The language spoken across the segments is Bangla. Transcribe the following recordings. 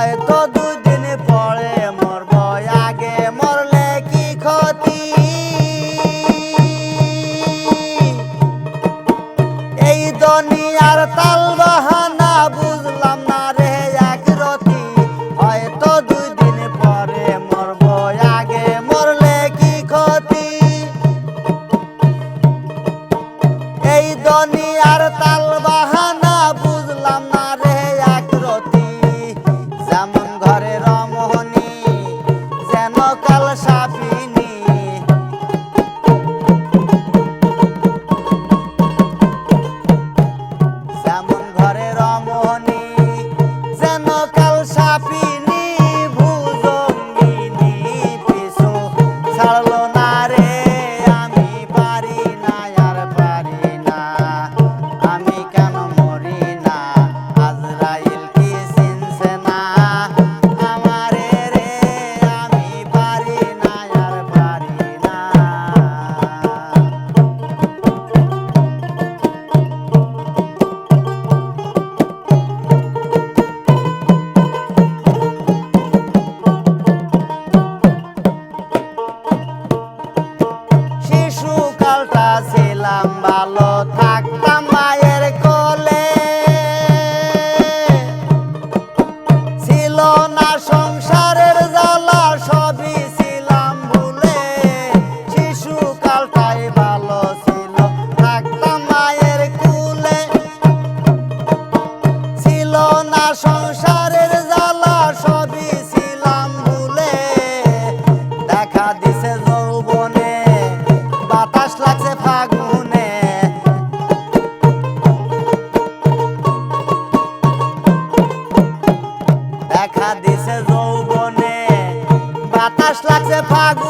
হয়তো দুদিন পরে মরব আগে মরলে কি ক্ষতি? এই দুনিয়ার তা যেমন ঘরে রমহন ছিলাম ভালো থাকতাম। pago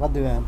رد بيان